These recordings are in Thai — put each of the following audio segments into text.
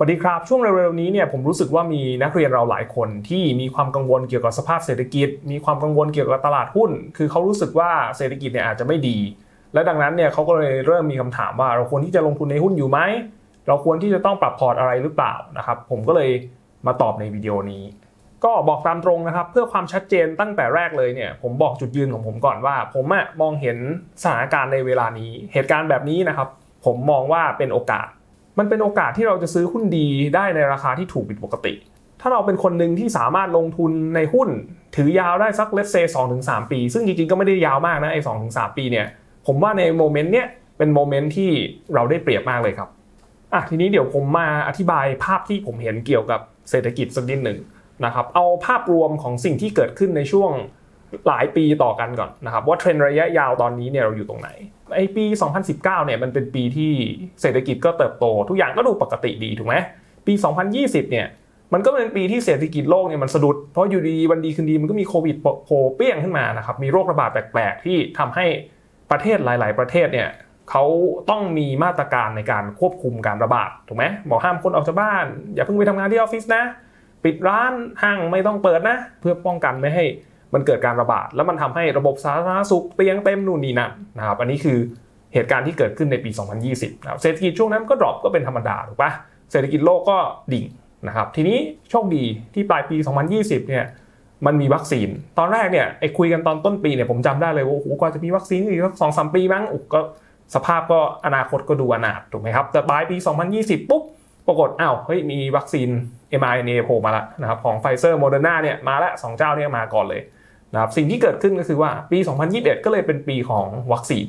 สวัสดีครับ ช่วงเร็วๆนี้เนี่ยผมรู้สึกว่ามีนักเรียนเราหลายคนที่มีความกังวลเกี่ยวกับสภาพเศรษฐกิจ มีความกังวลเกี่ยวกับตลาดหุ้น คือเขารู้สึกว่าเศรษฐกิจเนี่ยอาจจะไม่ดี และดังนั้นเนี่ยเขาก็เลยเริ่มมีคำถามว่าเราควรที่จะลงทุนในหุ้นอยู่ไหมเราควรที่จะต้องปรับพอร์ตอะไรหรือเปล่านะครับผมก็เลยมาตอบในวิดีโอนี้ ก็บอกตามตรงนะครับ เพื่อความชัดเจนตั้งแต่แรกเลยเนี่ยผมบอกจุดยืนของผมก่อนว่า ผมอะมองเห็นสถานการณ์ในเวลานี้ เหตุการณ์แบบนี้นะครับ ผมมองว่าเป็นโอกาส มันเป็นโอกาสที่เราจะซื้อหุ้นดีได้ในราคาที่ถูกผิดปกติ ถ้าเราเป็นคนหนึ่งที่สามารถลงทุนในหุ้น ถือยาวได้สักเลสเซสองถึงสปี ซึ่งจริงๆก็ไม่ได้ยาวมากนะไอ้สองถึงสปีเนี่ยผมว่าในโมเมนต์เนี้ยเป็นโมเมนต์ที่เราได้เปรียบมากเลยครับอะทีนี้เดี๋ยวผมมาอธิบายภาพที่ผมเห็นเกี่ยวกับเศรษฐกิจสักนิดหนึ่งนะครับเอาภาพรวมของสิ่งที่เกิดขึ้นในช่วงหลายปีต่อกันก่อนนะครับว่าเทรนด์ระยะยาวตอนนี้เนี่ยเราอยู่ตรงไหน ไอปี 2019 เนี่ยมันเป็นปีที่เศรษฐกิจก็เติบโต ทุกอย่างก็ดูปกติดีถูกไหมปี 2020 เนี่ยมันก็เป็นปีที่เศรษฐกิจโลกเนี่ยมันสะดุด เพราะอยู่ดีวันดีคืนดีมันก็มีโควิดโผล่เปี้ยงขึ้นมานะครับมีโรคระบาดแปลกๆ ที่ทำให้ประเทศหลาย ๆ ประเทศเนี่ยเขาต้องมีมาตรการในการควบคุมการระบาดถูกไหมบอกห้ามคนออกจากบ้าน อย่าเพิ่งไปทำงานที่ออฟฟิศนะ ปิดร้านห้างไม่ต้องเปิดนะ เพื่อป้องกันไม่ให้ มันเกิดการระบาด แล้วมันทำให้ระบบสาธารณสุขเตียงเต็มนู่นนี่นั่นนะครับอันนี้คือเหตุการณ์ที่เกิดขึ้นในปี 2020นะครับเศรษฐกิจช่วงนั้นก็ดรอปก็เป็นธรรมดาถูกปะเศรษฐกิจโลกก็ดิ่งนะครับทีนี้โชคดีที่ปลายปี 2020เนี่ยมันมีวัคซีน ตอนแรกเนี่ยไอ้คุยกันตอนต้นปีเนี่ยผมจำได้เลยว่าโอ้โหกว่าจะมีวัคซีนอีกสักสองสามปีมั้งอุก็สภาพก็อนาคตก็ดูอนาถถูกไหมครับ แต่ปลายปี 2020 ปุ๊บ ปรากฏอ้าวเฮ้ยมีวัคซีน mRNA โผล่มาแล้วนะครับของไฟเซอร์โมเดอร์นาเนี่ยมาแล้วสองเจ้าเนี่ยมาก่อนเลย นะครับสิ่งที่เกิดขึ้นก็คือว่าปี 2021 ก็เลยเป็นปีของวัคซีน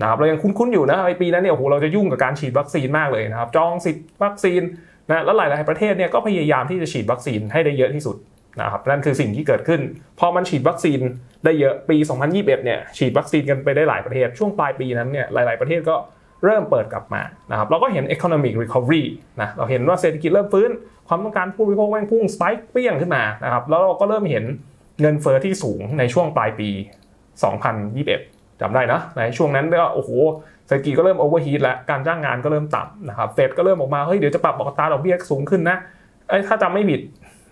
นะครับเรายังคุ้นๆอยู่นะไอปีนั้นเนี่ยโอ้โหเราจะยุ่งกับการฉีดวัคซีนมากเลยนะครับจองสิทธิ์วัคซีนนะแล้วหลายๆประเทศเนี่ยก็พยายามที่จะฉีดวัคซีนให้ได้เยอะที่สุดนะครับนั่นคือสิ่งที่เกิดขึ้น พอมันฉีดวัคซีนได้เยอะปี 2021 เนี่ยฉีดวัคซีนกันไปได้หลายประเทศ ช่วงปลายปีนั้นเนี่ยหลาย ๆประเทศก็เริ่มเปิดกลับมานะครับเราก็เห็น economic recovery นะเราเห็นว่าเศรษฐกิจเริ่มฟื้น ความต้องการผู้บริโภคแม่งพุ่งสไปค์เปี้ยงขึ้นมานะครับแล้วเราก็เริ่มเห็น เงินเฟอ้อที่สูงในช่วงปลายปี 2021จำได้นะในช่วงนั้นก็โอ้โหเศรษฐกิจก็เริ่มโอเวอร์ฮีทแล้วการจ้างงานก็เริ่มต่ำนะครับเฟดก็เริ่มออกมาเฮ้ยเดี๋ยวจะปรับอัตราดอกเบี้ยสูงขึ้นนะไอ้ถ้าจำไม่ผิด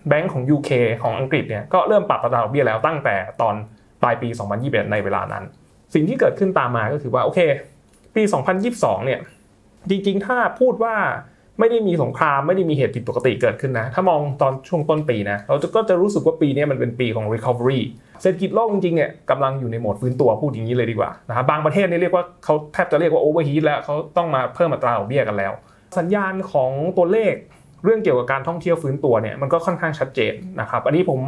แบงก์ของ UK ของอังกฤษเนี่ยก็เริ่มปรับอัตราดอกเบี้ยแล้วตั้งแต่ตอนปลายปี 2021 ในเวลานั้น สิ่งที่เกิดขึ้นตามมาก็คือว่าโอเค ปี 2022 เนี่ยจริงๆ ถ้าพูดว่า ไม่ได้มีสงครามไม่ได้มีเหตุผิดปกติเกิดขึ้นนะ ถ้ามองตอนช่วงต้นปีนะ เราก็จะรู้สึกว่าปีนี้มันเป็นปีของ recovery เศรษฐกิจโลกจริงๆเนี่ยกำลังอยู่ในโหมดฟื้นตัวพูดอย่างนี้เลยดีกว่านะครับบางประเทศนี่เรียกว่าเขาแทบจะเรียกว่า overheat แล้วเขาต้องมาเพิ่มอัตราดอกเบี้ยกันแล้ว สัญญาณของตัวเลขเรื่องเกี่ยวกับการท่องเที่ยวฟื้นตัวเนี่ยมันก็ค่อนข้างชัดเจนนะครับอันนี้ผม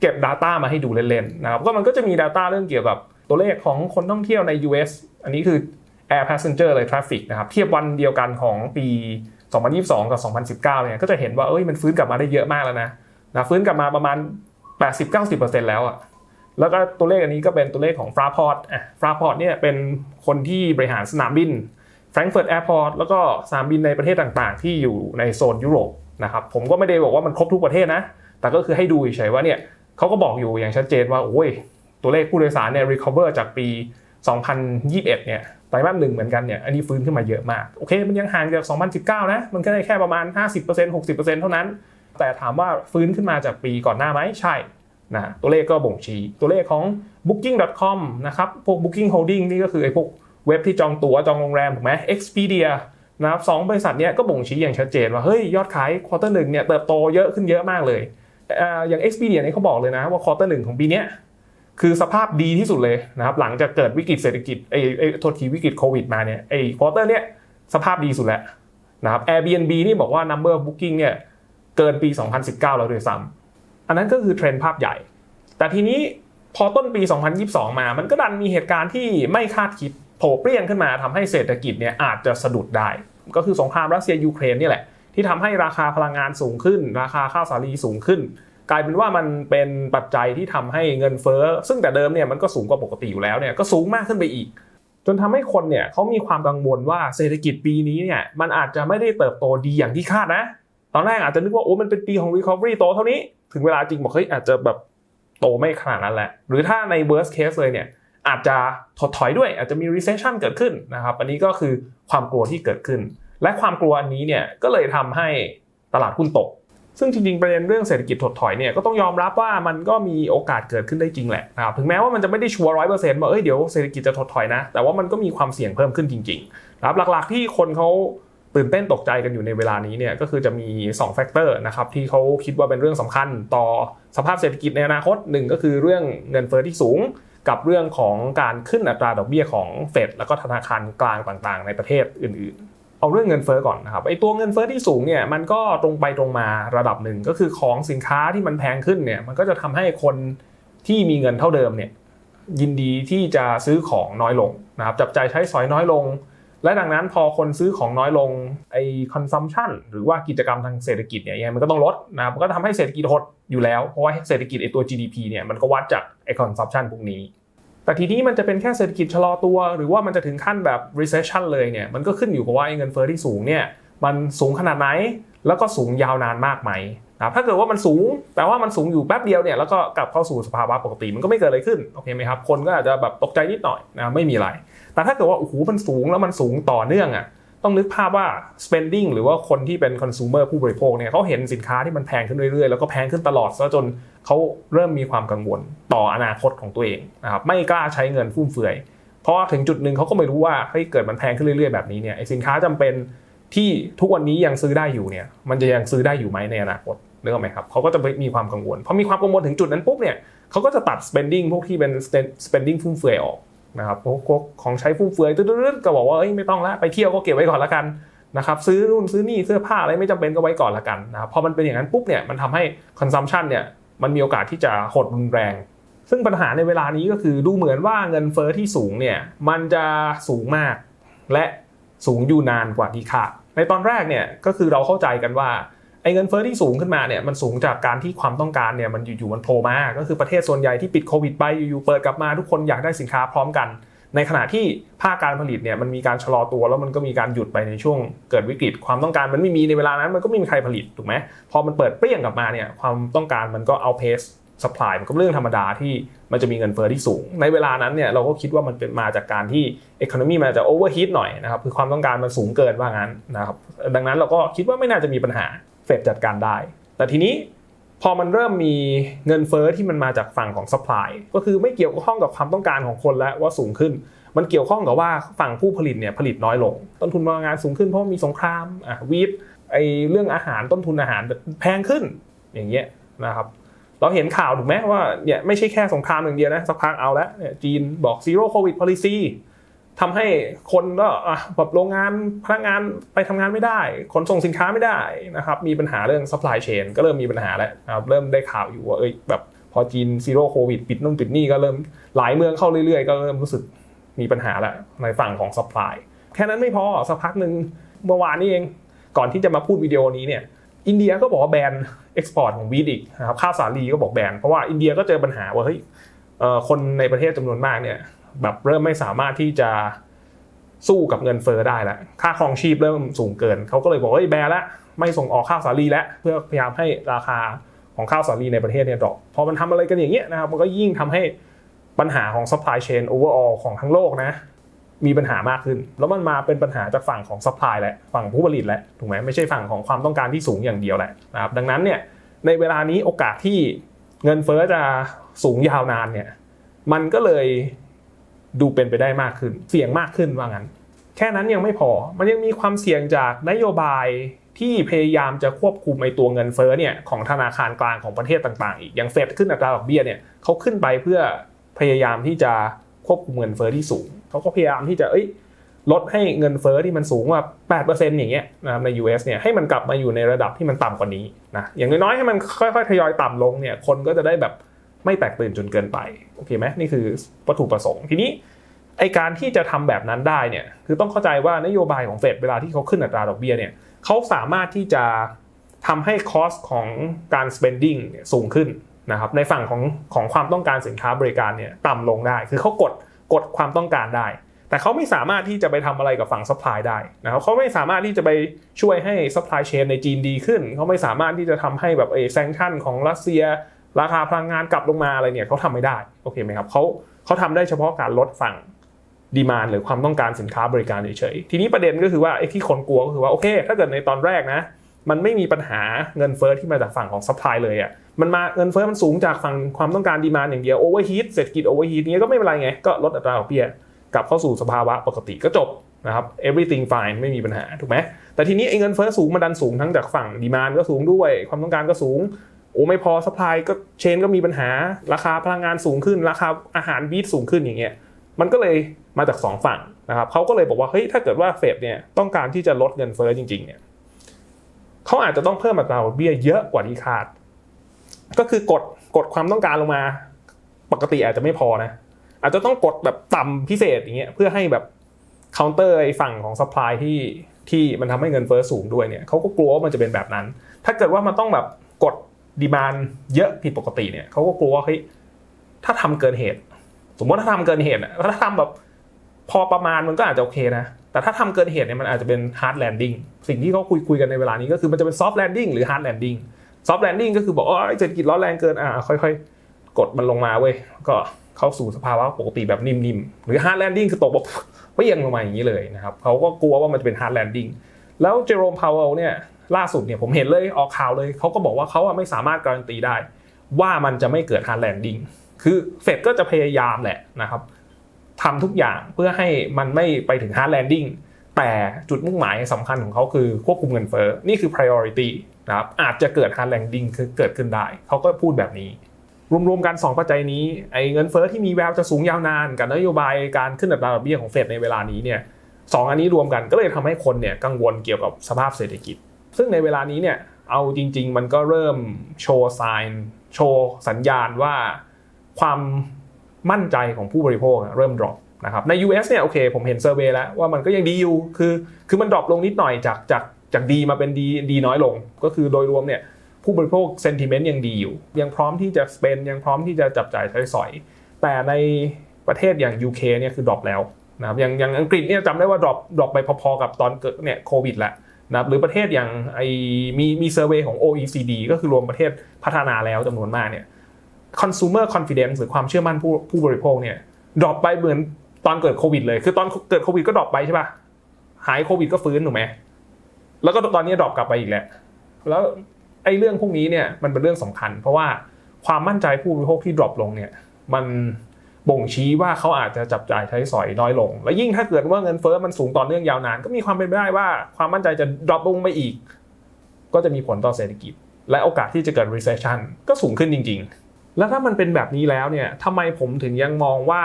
เก็บ Data มาให้ดูเล่นๆนะครับก็มันก็จะมี Data เรื่องเกี่ยวกับตัวเลขของคนท่องเที่ยวใน US อันนี้คือ air passenger เลย traffic นะครับเทียบวันเดียวกันของปี 2022 กับ 2019 เนี่ยก็จะเห็นว่าเอ้ยมันฟื้นกลับมาได้เยอะมากแล้วนะนะฟื้นกลับมาประมาณ 80-90%แล้วอะแล้วก็ตัวเลขอันนี้ก็เป็นตัวเลขของฟราพอร์ตอะฟราพอร์ตเนี่ยเป็นคนที่บริหารสนามบินแฟรงก์เฟิร์ตแอร์พอร์ตแล้วก็สนามบินในประเทศต่างๆ ที่อยู่ในโซนยุโรปนะครับผมก็ไม่ได้บอกว่ามันครบทุกประเทศนะ แต่ก็คือให้ดูเฉยๆว่าเนี่ยเขาก็บอกอยู่อย่างชัดเจนว่าโอ้ยตัวเลขผู้โดยสารเนี่ย recover จากปี 2021 เนี่ย ไตรมาสหนึ่งเหมือนกันเนี่ยอันนี้ฟื้นขึ้นมาเยอะมาก โอเค มันยังห่างจาก 2019 นะ มันก็ได้แค่ประมาณ 50% 60%เท่านั้น แต่ถามว่าฟื้นขึ้นมาจากปีก่อนหน้าไหมใช่นะตัวเลขก็บ่งชี้ตัวเลขของ booking.com นะครับพวก booking holding นี่ก็คือไอ้พวกเว็บที่จองตั๋วจองโรงแรมถูกไหม Expedia นะครับสองบริษัทเนี้ยก็บ่งชี้อย่างชัดเจนว่าเฮ้ยยอดขายควอเตอร์หนึ่งเนี่ยเติบโตเยอะขึ้นเยอะมากเลย อย่าง Expedia เนี่ยเขาบอกเลยนะว่าควอเตอร์หนึ่งของปีเนี้ย คือสภาพดีที่สุดเลยนะครับหลังจากเกิดวิกฤตเศรษฐกิจไอ้ไอ้โทษทีวิกฤตโควิดมาเนี่ยไอ้ควอเตอร์เนี้ยสภาพดีสุดแล้วนะครับ Airbnb นี่บอกว่า number of booking เนี่ยเกินปี 2019 แล้วด้วยซ้ำอันนั้นก็คือเทรนด์ภาพใหญ่ แต่ทีนี้พอต้นปี 2022 มา มันก็ดันมีเหตุการณ์ที่ไม่คาดคิดโผล่เปรี้ยงขึ้นมาทำให้เศรษฐกิจเนี่ยอาจจะสะดุดได้ ก็คือสงครามรัสเซียยูเครนนี่แหละที่ทำให้ราคาพลังงานสูงขึ้น ราคาข้าวสาลีสูงขึ้น กลายเป็นว่ามันเป็นปัจจัยที่ทำให้เงินเฟ้อ ซึ่งแต่เดิมเนี่ยมันก็สูงกว่าปกติอยู่แล้วเนี่ยก็สูงมากขึ้นไปอีก จนทำให้คนเนี่ยเขามีความกังวลว่าเศรษฐกิจปีนี้เนี่ยมันอาจจะไม่ได้เติบโตดีอย่างที่คาดนะ ตอนแรกอาจจะนึกว่าโอ้มันเป็นปีของ recovery โตเท่านี้ถึงเวลาจริงบอกเฮ้ยอาจจะแบบโตไม่ขนาดนั้นแหละ หรือถ้าใน worst case เลยเนี่ยอาจจะถดถอยด้วยอาจจะมี recession เกิดขึ้นนะครับอันนี้ก็คือความกลัวที่เกิดขึ้น และความกลัวอันนี้เนี่ยก็เลยทำให้ตลาดหุ้นตก ซึ่งจริงๆ ประเด็นเรื่องเศรษฐกิจถดถอยเนี่ยก็ต้องยอมรับว่ามันก็มีโอกาสเกิดขึ้นได้จริงแหละนะครับถึงแม้ว่ามันจะไม่ได้ชัวร์ร้อยเปอร์เซ็นต์ว่าเอ้ยเดี๋ยวเศรษฐกิจจะถดถอยนะ แต่ว่ามันก็มีความเสี่ยงเพิ่มขึ้นจริงๆนะครับหลักๆที่คนเขาตื่นเต้นตกใจกันอยู่ในเวลานี้เนี่ยก็คือจะมี2แฟกเตอร์นะครับที่เขาคิดว่าเป็นเรื่องสำคัญต่อสภาพเศรษฐกิจในอนาคตหนึ่งก็คือเรื่องเงินเฟ้อที่สูง กับเรื่องของการขึ้นอัตราดอกเบี้ยของเฟดแล้วก็ธนาคารกลางต่างๆ ในประเทศอื่นๆ เอาเรื่องเงินเฟ้อก่อนนะครับไอตัวเงินเฟ้อที่สูงเนี่ยมันก็ตรงไปตรงมาระดับหนึ่งก็คือของสินค้าที่มันแพงขึ้นเนี่ยมันก็จะทำให้คนที่มีเงินเท่าเดิมเนี่ยยินดีที่จะซื้อของน้อยลงนะครับจับใจายใช้สอยน้อยลง และดังนั้นพอคนซื้อของน้อยลงไอ้ consumption หรือว่ากิจกรรมทางเศรษฐกิจเนี่ยยังมันก็ต้องลดนะครับมันก็ทำให้เศรษฐกิจหดอยู่แล้วเพราะว่าเศรษฐกิจไอ้ตัว GDP เนี่ยมันก็วัดจากไอ้ consumption พวกนี้ แต่ทีนี้มันจะเป็นแค่เศรษฐกิจชะลอตัว หรือว่ามันจะถึงขั้นแบบ recession เลยเนี่ยมันก็ขึ้นอยู่กับว่าเงินเฟ้อที่สูงเนี่ยมันสูงขนาดไหนแล้วก็สูงยาวนานมากไหมนะถ้าเกิดว่ามันสูง แต่ว่ามันสูงอยู่แป๊บเดียวเนี่ยแล้วก็กลับเข้าสู่สภาวะปกติมันก็ไม่เกิดอะไรขึ้นโอเคไหมครับคนก็อาจจะแบบตกใจนิดหน่อยนะไม่มีอะไร แต่ถ้าเกิดว่าโอ้โหมันสูงแล้วมันสูงต่อเนื่องอะ ต้องนึกภาพว่า spending หรือว่าคนที่เป็น consumer ผู้บริโภคเนี่ยเขาเห็นสินค้าที่มันแพงขึ้นเรื่อยๆ แล้วก็แพงขึ้นตลอดซะจนเขาเริ่มมีความกังวลต่ออนาคตของตัวเองนะครับไม่กล้าใช้เงินฟุ่มเฟือย เพราะถึงจุดหนึ่งเขาก็ไม่รู้ว่าเฮ้ยเกิดมันแพงขึ้นเรื่อยๆแบบนี้เนี่ยไอสินค้าจำเป็นที่ทุกวันนี้ยังซื้อได้อยู่เนี่ยมันจะยังซื้อได้อยู่ไหมในอนาคตนึกออกไหมครับเขาก็จะมีความกังวลพอมีความกังวลถึงจุดนั้นปุ๊บเนี่ยเขาก็จะตัด spending พวกที่เป็น spending ฟุ่มเฟือยออก นะครับพวกของใช้ฟุ่มเฟือยตืดๆก็บอกว่าเอ้ยไม่ต้องละไปเที่ยวก็เก็บไว้ก่อนละกันนะครับซื้อนู่นซื้อนี่เสื้อผ้าอะไรไม่จำเป็นก็ไว้ก่อนละกันนะครับพอมันเป็นอย่างนั้นปุ๊บเนี่ยมันทำให้ consumption เนี่ยมันมีโอกาสที่จะหดรุนแรง ซึ่งปัญหาในเวลานี้ก็คือดูเหมือนว่าเงินเฟอ้อที่สูงเนี่ยมันจะสูงมาก และสูงอยู่นานกว่าที่คาดในตอนแรกเนี่ยก็คือเราเข้าใจกันว่า ไอ้เงินเฟอ้อที่สูงขึ้นมาเนี่ยมันสูงจากการที่ความต้องการเนี่ยมันอยู่ๆมันโผล่มา ก็คือประเทศส่วนใหญ่ที่ปิดโควิดไปอยู่ๆเปิดกลับมาทุกคนอยากได้สินค้าพร้อมกัน ในขณะที่ภาคการผลิตเนี่ยมันมีการชะลอตัวแล้วมันก็มีการหยุดไปในช่วงเกิดวิกฤต ความต้องการมันไม่มีในเวลานั้นมันก็ไม่มีใครผลิตถูกไหมพอมันเปิดเปรี้ยงกลับมาเนี่ยความต้องการมันก็เอาเพสสปายมันก็เรื่องธรรมดาที่มันจะมีเงินเฟ้อที่สูง ในเวลานั้นเนี่ยเราก็คิดว่ามันเป็นมาจากการที่ Economy มันจะโอเวอร์ฮีทหน่อยนะครับคือความต้องการมันสูงเกินว่างั้นนะครับดังนั้นเราก็คิดว่าไม่น่าจะมีปัญหา ฟดจัดการได้ แต่ทีนี้พอมันเริ่มมีเงินเฟ้อที่มันมาจากฝั่งของ supply ก็คือไม่เกี่ยวข้องกับความต้องการของคนแล้วว่าสูงขึ้น มันเกี่ยวข้องกับว่าฝั่งผู้ผลิตเนี่ยผลิตน้อยลง ต้นทุนพลังงานสูงขึ้นเพราะมีสงครามอะวีดไอเรื่องอาหารต้นทุนอาหารแพงขึ้นอย่างเงี้ยนะครับเราเห็นข่าวถูกไหมว่าเนี่ยไม่ใช่แค่สงครามอย่างเดียวนะสักพักเอาล้วเนี่ยจีนบอก zero covid policy ทำให้คนก็แบบโรงงานพนักงานไปทำงานไม่ได้ขนส่งสินค้าไม่ได้นะครับ มีปัญหาเรื่อง supply chain ก็เริ่มมีปัญหาแล้วนะครับเริ่มได้ข่าวอยู่ว่าเอ้ยแบบพอจีน zero covid ปิดนู่นปิดนี่ก็เริ่มหลายเมืองเข้าเรื่อยๆ ก็เริ่มรู้สึกมีปัญหาแล้วในฝั่งของ supply แค่นั้นไม่พอสักพักหนึ่งเมื่อวานนี้เองก่อนที่จะมาพูดวิดีโอนี้เนี่ยอินเดียก็บอกว่าแบนเอ็กซ์พอร์ตของวีดอีกนะครับข้าวสาลีก็บอกแบนเพราะว่าอินเดียก็เจอปัญหาว่าเฮ้ยคนในประเทศจำนวนมากเนี่ย แบบเริ่มไม่สามารถที่จะสู้กับเงินเฟอ้อได้แล้วค่าครองชีพเริ่มสูงเกิน เขาก็เลยบอกเฮ้ยแบนละไม่ส่งออกข้าวสาลีแล้วเพื่อพยายามให้ราคาของข้าวสาลีในประเทศเนี่ยดรอปพอมันทำอะไรกันอย่างเงี้ยนะครับมันก็ยิ่งทำให้ปัญหาของ supply chain overall ของทั้งโลกนะ มีปัญหามากขึ้น แล้วมันมาเป็นปัญหาจากฝั่งของซัพพลายแหละฝั่งผู้ผลิตแหละถูกไหมไม่ใช่ฝั่งของความต้องการที่สูงอย่างเดียวแหละนะครับดังนั้นเนี่ยในเวลานี้โอกาสที่เงินเฟ้อจะสูงยาวนานเนี่ยมันก็เลย ดูเป็นไปได้มากขึ้น เสี่ยงมากขึ้นว่างั้น แค่นั้นยังไม่พอมันยังมีความเสี่ยงจากนโยบายที่พยายามจะควบคุมไอตัวเงินเฟ้อเนี่ยของธนาคารกลางของประเทศต่างๆ อีก อย่างเฟดขึ้นอัตราดอกเบี้ยเนี่ยเขาขึ้นไปเพื่อพยายามที่จะควบคุมเงินเฟ้อที่สูง เขาก็พยายามที่จะเอ้ยลดให้เงินเฟ้อที่มันสูงว่า8%อย่างเงี้ยนะครับใน US เนี่ยให้มันกลับมาอยู่ในระดับที่มันต่ำกว่านี้นะอย่างน้อยๆให้มันค่อยๆทยอยต่ำลงเนี่ยคนก็จะได้แบบ ไม่แตกตื่นจนเกินไปโอเคไหมนี่คือวัตถุประสงค์ทีนี้ไอการที่จะทำแบบนั้นได้เนี่ยคือต้องเข้าใจว่านโยบายของเฟดเวลาที่เขาขึ้นอัตราดอกเบี้ยเนี่ยเขาสามารถที่จะทำให้คอสของการ spending สูงขึ้นนะครับในฝั่งของของความต้องการสินค้าบริการเนี่ยต่ำลงได้ คือเขากดกดความต้องการได้ แต่เขาไม่สามารถที่จะไปทำอะไรกับฝั่ง supply ได้นะครับเขาไม่สามารถที่จะไปช่วยให้ supply chain ในจีนดีขึ้น เขาไม่สามารถที่จะทำให้แบบเอแซงชั่นของรัสเซีย ราคาพลังงานกลับลงมาอะไรเนี่ยเขาทำไม่ได้โอเคไหมครับเขาเขาทำได้เฉพาะการลดฝั่งดีมานหรือความต้องการสินค้าบริการเฉยๆทีนี้ประเด็นก็คือว่าไอ้ที่คนกลัวก็คือว่าโอเค ถ้าเกิดในตอนแรกนะมันไม่มีปัญหาเงินเฟ้อที่มาจากฝั่งของซัพพลายเลยอะ มันมาเงินเฟ้อมันสูงจากฝั่งความต้องการดีมานอย่างเดียวโอเวอร์ฮีทเศรษฐกิจโอเวอร์ฮีทนี้ยก็ไม่เป็นไรไง ก็ลดอัตราดอกเบี้ยกลับเข้าสู่สภาวะปกติก็จบนะครับ everything fine ไม่มีปัญหาถูกไหมแต่ทีนี้ไอ้เงินเฟ้อสูงมันดันสูงทั้งจากฝั่งดีมานก็สูงด้วย ความต้องการก็สูง โอ้ไม่พอสปายก็เชนก็มีปัญหา ราคาพลังงานสูงขึ้น ราคาอาหารบีทสูงขึ้นอย่างเงี้ยมันก็เลยมาจากสองฝั่งนะครับเขาก็เลยบอกว่าเฮ้ยถ้าเกิดว่าเฟดเนี่ยต้องการที่จะลดเงินเฟ้อจริงๆเนี่ยเขาอาจจะต้องเพิ่มอัตราดอกเบี้ยเยอะกว่าที่คาด ก็คือกดกดความต้องการลงมา ปกติอาจจะไม่พอนะอาจจะต้องกดแบบต่ำพิเศษอย่างเงี้ยเพื่อให้แบบเคาน์เตอร์ไอ้ฝั่งของซัพพลายที่ที่มันทำให้เงินเฟ้อสูงด้วยเนี่ยเขาก็กลัวว่ามันจะเป็นแบบนั้น ถ้าเกิดว่ามันต้องแบบ ดีมานเยอะผิดปกติเนี่ยเขาก็กลัวว่าเฮ้ยถ้าทำเกินเหตุ สมมติถ้าทำเกินเหตุอะถ้าทำแบบพอประมาณมันก็อาจจะโอเคนะ แต่ถ้าทำเกินเหตุเนี่ยมันอาจจะเป็น hard landing สิ่งที่เขาคุยคุยกันในเวลานี้ก็คือมันจะเป็น soft landing หรือ hard landing soft landing ก็คือบอกว่าเศรษฐกิจร้อนแรงเกินอ่าค่อยๆ กดมันลงมาเว้ยก็เข้าสู่สภาวะปกติแบบนิ่มๆ หรือ hard landing คือตกแบบเปี้ยงลงมาอย่างนี้เลยนะครับเขาก็กลัวว่ามันจะเป็น hard landing แล้วเจอโรมพาวเวลเนี่ย ล่าสุดเนี่ยผมเห็นเลยออกข่าวเลยเขาก็บอกว่าเขาอะไม่สามารถการันตีได้ ว่ามันจะไม่เกิด hard landing คือเฟดก็จะพยายามแหละนะครับทำทุกอย่างเพื่อให้มันไม่ไปถึง hard landing แต่จุดมุ่งหมายสำคัญของเขาคือควบคุมเงินเฟ้อนี่คือ priority นะครับอาจจะเกิด hard landing คือเกิดขึ้นได้ เขาก็พูดแบบนี้ รวมๆกัน 2 ปัจจัยนี้ไอ้เงินเฟ้อที่มีแววจะสูงยาวนานกับนโยบายการขึ้นอัตราดอกเบี้ยของเฟดในเวลานี้เนี่ยสองอันนี้รวมกันก็เลยทำให้คนเนี่ยกังวลเกี่ยวกับสภาพเศรษฐกิจ ซึ่งในเวลานี้เนี่ยเอาจริง ๆ มันก็เริ่มโชว์ไซน์โชว์สัญญาณว่าความมั่นใจของผู้บริโภคเริ่มดรอปนะครับใน US เนี่ยโอเคผมเห็นเซอร์เวยแล้วว่ามันก็ยังดีอยู่คือคือมันดรอปลงนิดหน่อยจากจากจากดีมาเป็นดีดีน้อยลง ก็คือโดยรวมเนี่ยผู้บริโภคเซนติเมนต์ยังดีอยู่ ยังพร้อมที่จะสเปนยังพร้อมที่จะจับจ่ายใช้สอย แต่ในประเทศอย่าง UK เนี่ยคือดรอปแล้วนะครับอย่างอย่างอังกฤษเนี่ยจำได้ว่าดรอปดรอปไปพอๆกับตอนเกิดเนี่ยโควิดแหละ นะครับหรือประเทศอย่างไอมีมีเซอร์เวยของ OECD ก็คือรวมประเทศพัฒนาแล้วจำนวนมากเนี่ย consumer confidence หรือความเชื่อมั่นผู้ผู้บริโภคเนี่ยดรอปไปเหมือนตอนเกิดโควิดเลย คือตอนเกิดโควิดก็ดรอปไปใช่ป่ะ หายโควิดก็ฟื้นถูกไหมแล้วก็ตอนนี้ดรอปกลับไปอีกแหล้วแล้วไอ้เรื่องพวกนี้เนี่ยมันเป็นเรื่องสำคัญ เพราะว่าความมั่นใจผู้บริโภคที่ดรอปลงเนี่ยมัน บ่งชี้ว่าเขาอาจจะจับจ่ายใช้สอยน้อยลง และยิ่งถ้าเกิดว่าเงินเฟ้อมันสูงต่อเนื่องยาวนาน ก็มีความเป็นไปได้ว่าความมั่นใจจะดรอปลงไปอีก ก็จะมีผลต่อเศรษฐกิจ และโอกาสที่จะเกิด recession ก็สูงขึ้นจริง ๆ แล้วถ้ามันเป็นแบบนี้แล้วเนี่ยทำไมผมถึงยังมองว่า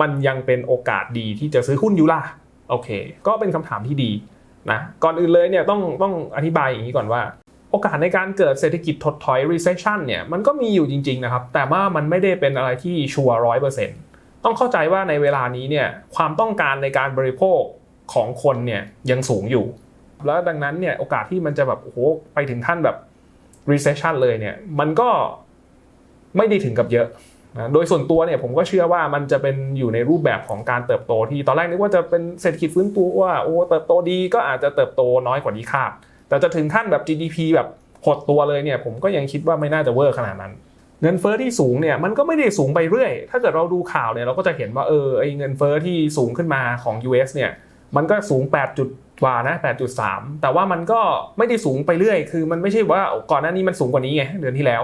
มันยังเป็นโอกาสดีที่จะซื้อหุ้นอยู่ล่ะโอเค ก็เป็นคำถามที่ดีนะก่อนอื่นเลยเนี่ยต้องต้องอธิบายอย่างนี้ก่อนว่า โอกาสในการเกิดเศรษฐกิจถดถอย recession เนี่ยมันก็มีอยู่จริง ๆ นะครับ แต่ว่ามันไม่ได้เป็นอะไรที่ชัวร์ร้อยเปอร์เซ็นต์ต้องเข้าใจว่าในเวลานี้เนี่ยความต้องการในการบริโภคของคนเนี่ยยังสูงอยู่ แล้วดังนั้นเนี่ยโอกาสที่มันจะแบบโอ้โหไปถึงขั้นแบบ recession เลยเนี่ยมันก็ไม่ได้ถึงกับเยอะนะโดยส่วนตัวเนี่ยผมก็เชื่อว่ามันจะเป็นอยู่ในรูปแบบของการเติบโตที่ตอนแรกนึกว่าจะเป็นเศรษฐกิจฟื้นตัวว่าโอ้เติบโตดีก็อาจจะเติบโตน้อยกว่านี้คาด แต่จะถึงขั้นแบบ GDP แบบหดตัวเลยเนี่ยผมก็ยังคิดว่าไม่น่าจะเวอร์ขนาดนั้น เงินเฟอ้อที่สูงเนี่ยมันก็ไม่ได้สูงไปเรื่อย ถ้าเกิดเราดูข่าวเนี่ยเราก็จะเห็นว่าเออไอเงินเฟอ้อที่สูงขึ้นมาของ US เนี่ยมันก็สูง 8 จุดกว่านะ 8.3 แต่ว่ามันก็ไม่ได้สูงไปเรื่อย คือมันไม่ใช่ว่าก่อนหน้านี้มันสูงกว่านี้ไงเดือนที่แล้ว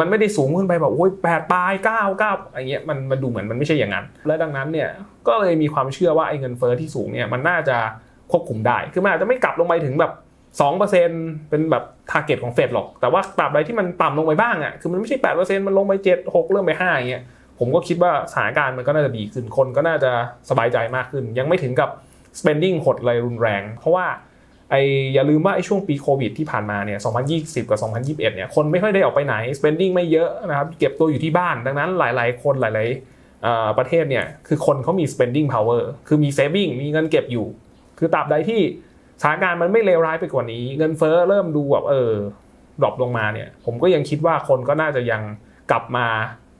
มันไม่ได้สูงขึ้นไปแบบโอ้ยแปดปลายเก้าเก้าอะไรเงี้ยมันมันดูเหมือนมันไม่ใช่อย่างนั้น และดังนั้นเนี่ยก็เลยมีความเชื่อว่าไอ้เงินเฟอ้อที่สูงเนี่ยมันน่าจะควบคุมได้ คือมันอาจจะไม่กลับลงไปถึงแบบ 2%เป็นแบบทาร์เก็ตของเฟดหรอก แต่ว่าตราบใดที่มันต่ำลงไปบ้างอะคือมันไม่ใช่8%มันลงไป 7 6 เริ่มไป5อย่างเงี้ยผมก็คิดว่าสถานการณ์มันก็น่าจะดีขึ้นคนก็น่าจะสบายใจมากขึ้น ยังไม่ถึงกับ spending หดอะไรรุนแรง เพราะว่าไอ้อย่าลืมว่าไอ้ช่วงปีโควิดที่ผ่านมาเนี่ย 2020 กับ 2021 เนี่ยคนไม่ค่อยได้ออกไปไหน spending ไม่เยอะนะครับเก็บตัวอยู่ที่บ้านดังนั้นหลาย ๆ คนหลายๆประเทศเนี่ยคือคนเขามี spending power คือมี saving มีเงินเก็บอยู่ คือตราบใดที่ สถานการณ์มันไม่เลวร้ายไปกว่านี้ เงินเฟ้อเริ่มดูแบบเออดรอปลงมาเนี่ยผมก็ยังคิดว่าคนก็น่าจะยังกลับมา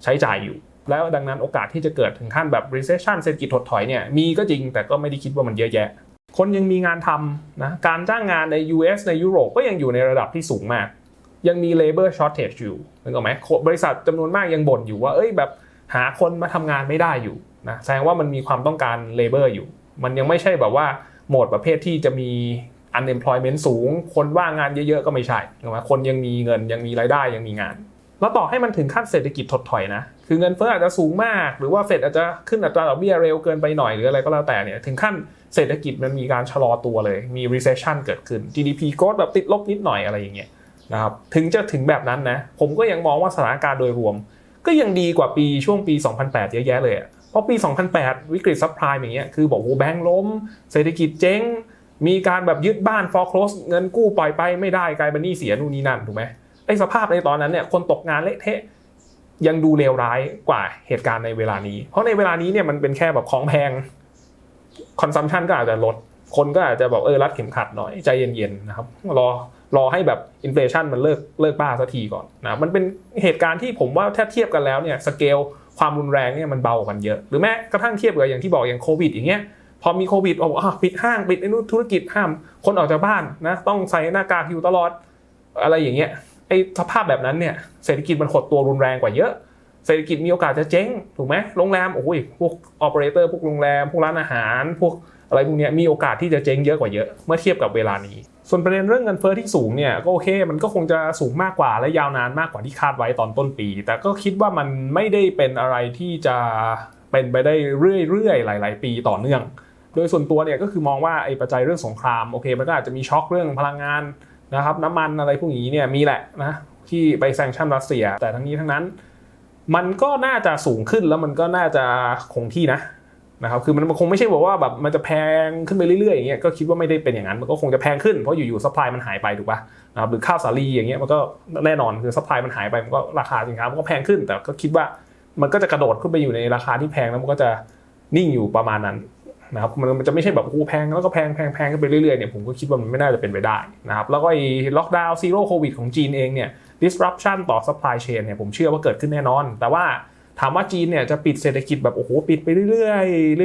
ใช้จ่ายอยู่ แล้วดังนั้นโอกาสที่จะเกิดถึงขั้นแบบ recession เศรษฐกิจถดถอยเนี่ยมีก็จริงแต่ก็ไม่ได้คิดว่ามันเยอะแยะ คนยังมีงานทำนะการจ้างงานใน US ในยุโรปก็ยังอยู่ในระดับที่สูงมาก ยังมี labor shortage อยู่นึกออกไหมบริษัทจำนวนมากยังบ่นอยู่ว่าเอ้ยแบบหาคนมาทำงานไม่ได้อยู่นะแสดงว่ามันมีความต้องการ labor อยู่ มันยังไม่ใช่แบบว่า โหมดประเภทที่จะมี unemployment สูง คนว่างงานเยอะๆ ก็ไม่ใช่ถูกไหมคนยังมีเงินยังมีรายได้ยังมีงาน แล้วต่อให้มันถึงขั้นเศรษฐกิจถดถอยนะ คือเงินเฟ้ออาจจะสูงมาก หรือว่าเฟดอาจจะขึ้นอัตราดอกเบี้ยเร็วเกินไปหน่อยหรืออะไรก็แล้วแต่เนี่ย ถึงขั้นเศรษฐกิจมันมีการชะลอตัวเลย มี recession เกิดขึ้น GDP growth แบบติดลบนิดหน่อยอะไรอย่างเงี้ยนะครับ ถึงจะถึงแบบนั้นนะ ผมก็ยังมองว่าสถานการณ์โดยรวม ก็ยังดีกว่าปีช่วงปี 2008 เยอะแยะเลยอะ ราะปี 2008 วิกฤตซับไพรม์อย่างเงี้ยคือบอกโอ้แบงก์ล้ม เศรษฐกิจเจ๊ง มีการแบบยึดบ้าน foreclose เงินกู้ปล่อยไปไม่ได้กลายเป็นหนี้เสียนู่นนี่นั่นถูกไหมไอ้สภาพในตอนนั้นเนี่ยคนตกงานเละเทะยังดูเลวร้ายกว่าเหตุการณ์ในเวลานี้ เพราะในเวลานี้เนี่ยมันเป็นแค่แบบของแพงคอนซัมชันก็อาจจะลด คนก็อาจจะแบบเออรัดเข็มขัดหน่อยใจเย็นๆนะครับรอรอให้แบบอินฟลชันมันเลิกเลิกบ้าสักทีก่อนนะมันเป็นเหตุการณ์ที่ผมว่าถ้าเทียบกันแล้วเนี่ยสเกล ความรุนแรงเนี่ยมันเบากว่ากันเยอะ หรือแม้กระทั่งเทียบกับอย่างที่บอกอย่างโควิด อย่างเงี้ยพอมีโควิดบอกว่าปิดห้างปิดไอ้นู่นธุรกิจห้ามคนออกจากบ้านนะต้องใส่หน้ากากอยู่ตลอดอะไรอย่างเงี้ยไอ้สภาพแบบนั้นเนี่ยเศรษฐกิจมันหดตัวรุนแรงกว่าเยอะ เศรษฐกิจมีโอกาสจะเจ๊งถูกไหมโรงแรมโอ้ยพวกออเปอเรเตอร์พวกโรงแรม พวกร้านอาหาร พวกอะไรพวกเนี้ยมีโอกาสที่จะเจ๊งเยอะกว่าเยอะ เมื่อเทียบกับเวลานี้ ส่วนประเด็นเรื่องเงินเฟ้อที่สูงเนี่ยก็โอเค มันก็คงจะสูงมากกว่าและยาวนานมากกว่าที่คาดไว้ตอนต้นปี แต่ก็คิดว่ามันไม่ได้เป็นอะไรที่จะเป็นไปได้เรื่อยๆหลาย ๆ ปีต่อเนื่อง โดยส่วนตัวเนี่ยก็คือมองว่าไอ้ปัจจัยเรื่องสงครามโอเคมันก็อาจจะมีช็อคเรื่องพลังงานนะครับน้ำมันอะไรพวกนี้เนี่ยมีแหละนะที่ไปแซงชั่นรัสเซีย แต่ทั้งนี้ทั้งนั้น มันก็น่าจะสูงขึ้นแล้วมันก็น่าจะคงที่นะ นะครับคือมันคงไม่ใช่บอกว่าแบบมันจะแพงขึ้นไปเรื่อยๆอย่างเงี้ยก็คิดว่าไม่ได้เป็นอย่างนั้นมันก็คงจะแพงขึ้นเพราะอยู่ๆซัพพลายมันหายไปถูกปะนะครับหรือข้าวสาลีอย่างเงี้ยมันก็แน่นอนคือซัพพลายมันหายไปมันก็ราคาสินค้ามันก็แพงขึ้น แต่ก็คิดว่ามันก็จะกระโดดขึ้นไปอยู่ในราคาที่แพงแล้วมันก็จะนิ่งอยู่ประมาณนั้นนะครับมันมันจะไม่ใช่แบบโอ้แพงแล้วก็แพงแพงแพงขึ้นไปเรื่อยๆเนี่ยผมก็คิดว่ามันไม่น่าจะเป็นไปได้นะครับแล้วก็ไอ้ล็อกดาวน์ซีโร่โควิดของจีนเองเนี่ย disruption ต่อ supply chain เนี่ยผมเชื่อว่าเกิดขึ้นแน่นอน แต่ว่า ถามว่าจีนเนี่ยจะปิดเศรษฐกิจแบบโอ้โหปิดไปเรื่อ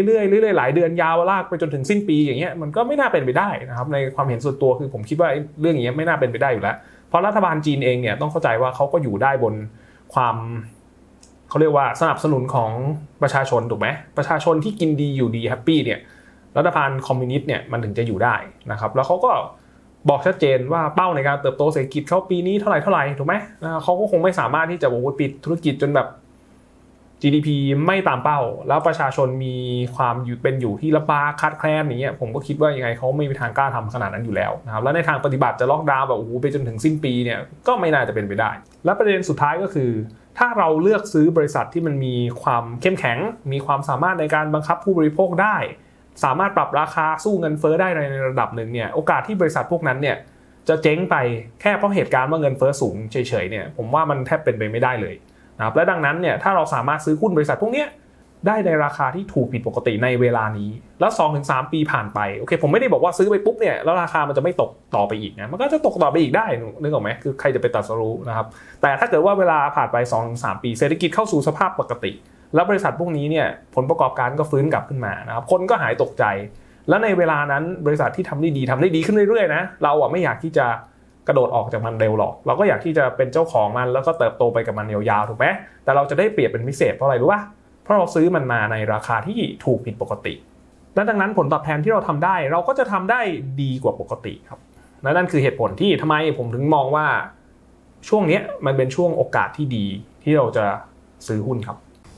ยๆเรื่อยๆเรื่อยๆหลายเดือนยาวลากไปจนถึงสิ้นปีอย่างเงี้ยมันก็ไม่น่าเป็นไปได้นะครับในความเห็นส่วนตัวคือผมคิดว่าเรื่องอย่างเงี้ยไม่น่าเป็นไปได้อยู่แล้ว เพราะรัฐบาลจีนเองเนี่ยต้องเข้าใจว่าเขาก็อยู่ได้บนความเขาเรียกว่าสนับสนุนของประชาชนถูกไหมประชาชนที่กินดีอยู่ดีแฮปปี้เนี่ยรัฐบาลคอมมิวนิสต์เนี่ยมันถึงจะอยู่ได้นะครับแล้วเขาก็บอกชัดเจนว่าเป้าในการเติบโตเศรษฐกิจเขาปีนี้เท่าไหร่เท่าไหร่ถูกไหมเขาก็คงไม่สามารถที่จะบอกว่าปิดธุรกิจจนแบบ GDP ไม่ตามเป้า แล้วประชาชนมีความอยู่เป็นอยู่ที่ระบาคาดแคลนอย่างเงี้ยผมก็คิดว่ายังไงเขาไม่มีทางกล้าทำขนาดนั้นอยู่แล้วนะครับแล้วในทางปฏิบัติจะล็อกดาวน์แบบโอ้โหไปจนถึงสิ้นปีเนี่ยก็ไม่น่าจะเป็นไปได้ และประเด็นสุดท้ายก็คือ ถ้าเราเลือกซื้อบริษัทที่มันมีความเข้มแข็ง มีความสามารถในการบังคับผู้บริโภคได้ สามารถปรับราคาสู้เงินเฟ้อได้ในระดับหนึ่งเนี่ยโอกาสที่บริษัทพวกนั้นเนี่ยจะเจ๊งไปแค่เพราะเหตุการณ์ว่าเงินเฟ้อสูงเฉยๆเนี่ยผมว่ามันแทบเป็นไปไม่ได้เลย นะครับและดังนั้นเนี่ยถ้าเราสามารถซื้อหุ้นบริษัทพวกนี้ได้ในราคาที่ถูกผิดปกติในเวลานี้ แล้ว2-3ปีผ่านไปโอเคผมไม่ได้บอกว่าซื้อไปปุ๊บเนี่ยแล้วราคามันจะไม่ตกต่อไปอีกนะมันก็จะตกต่อไปอีกได้นึกออกไหมคือใครจะไปตัดสรู้นะครับแต่ถ้าเกิดว่าเวลาผ่านไป2-3ปีเศรษฐกิจเข้าสู่สภาพปกติ แล้วบริษัทพวกนี้เนี่ยผลประกอบการก็ฟื้นกลับขึ้นมานะครับคนก็หายตกใจ แล้วในเวลานั้นบริษัทที่ทำได้ดีทำได้ดีขึ้นเรื่อยๆนะเราอะไม่อยากที่จะ กระโดดออกจากมันเร็วหรอก เราก็อยากที่จะเป็นเจ้าของมันแล้วก็เติบโตไปกับมันยาวๆถูกไหมแต่เราจะได้เปรียบเป็นพิเศษเพราะอะไรรู้ป่ะเพราะเราซื้อมันมาในราคาที่ถูกผิดปกติและดังนั้นผลตอบแทนที่เราทำได้ เราก็จะทำได้ดีกว่าปกติครับและนั่นคือเหตุผลที่ทำไมผมถึงมองว่าช่วงนี้มันเป็นช่วงโอกาสที่ดีที่เราจะซื้อหุ้นครับ